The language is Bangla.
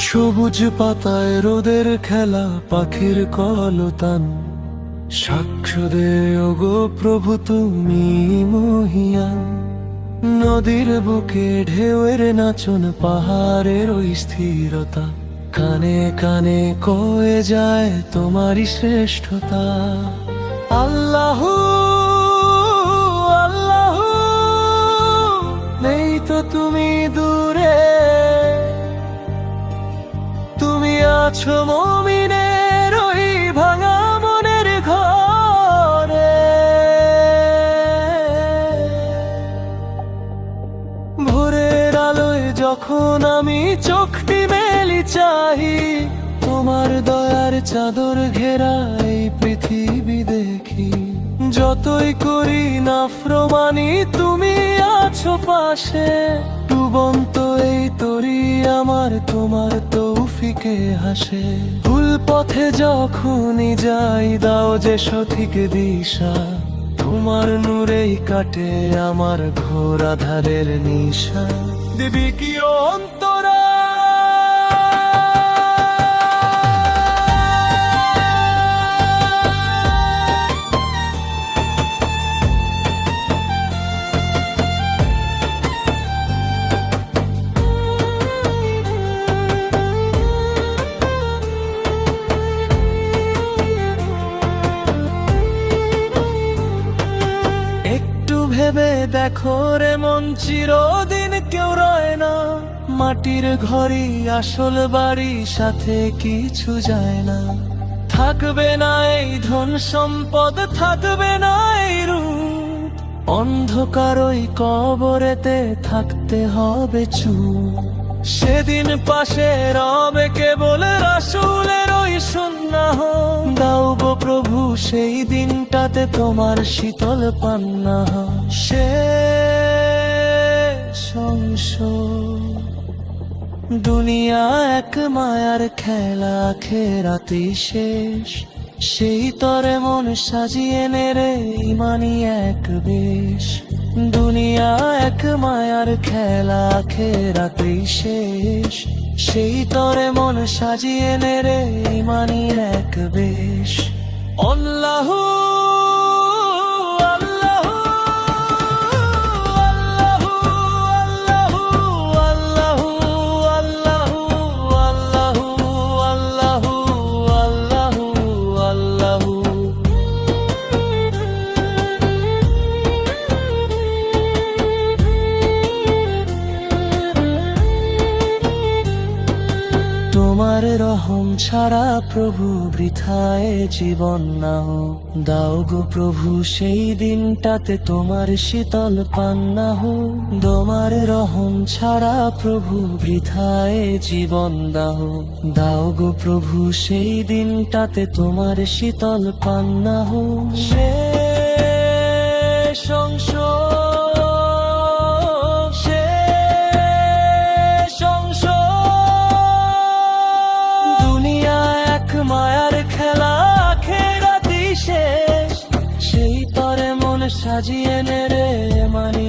সবুজ পাতায় রোদের খেলা, পাখির কলতান। সাক্ষ্য দে প্রভু, তুমি মহিয়ান নদীর বুকে ঢেউয়ের নাচন, পাহাড়ের ওই স্থিরতা। কানে কানে কয়ে যায় তোমারই শ্রেষ্ঠতা। আল্লাহ মমিনের ওই ভাঙা মনের ঘরে। ভোরের আলোয় যখন আমি চোখটি মেলি চাহি, তোমার দয়ার চাদর ঘেরা এই পৃথিবী দেখি। যতই করি না প্রমাণি তুমি আছো পাশে, ডুবন্ত এই তরি আমার তোমার তৌফিকে হাসে। ভুল পথে যখনই যাই, দাও যে সঠিক দিশা। তোমার নূরেই কাটে আমার ঘোর আধারের নিশা। দেবী কি অন্তরা ভেবে দেখো রে মন চিরদিন কেউ রয় না। মাটির ঘরই আসল বাড়ি, সাথে কিছু যায় না। থাকবে না এই ধন সম্পদ, থাকবে না এই রূপ। অন্ধকার ওই কবরেতে থাকতে হবে চুপ। সেদিন পাশে রবে কেবল রাসুলের সেই দিনটাতে তোমার শীতল পান্না সে সংসদ দুনিয়া এক মায়ার খেলা, খেরাতে শেষ। সেই তরে মন সাজিয়ে নেরে ইমানি এক বেশ। দুনিয়া এক মায়ার খেলা, খেরাতে শেষ। সেই তরে মন সাজিয়ে এক বেশ আল্লাহ রহম ছাড়া প্রভু বৃথায় জীবন নাও। দাও গো প্রভু, সেই দিনটাতে তোমার শীতল পান্না হো তোমার রহম ছাড়া প্রভু বৃথায় জীবন দাও দাও গো প্রভু, সেই দিনটাতে তোমার শীতল পান্না হো সে সংসদ ကြီးရဲ့နေရမနီ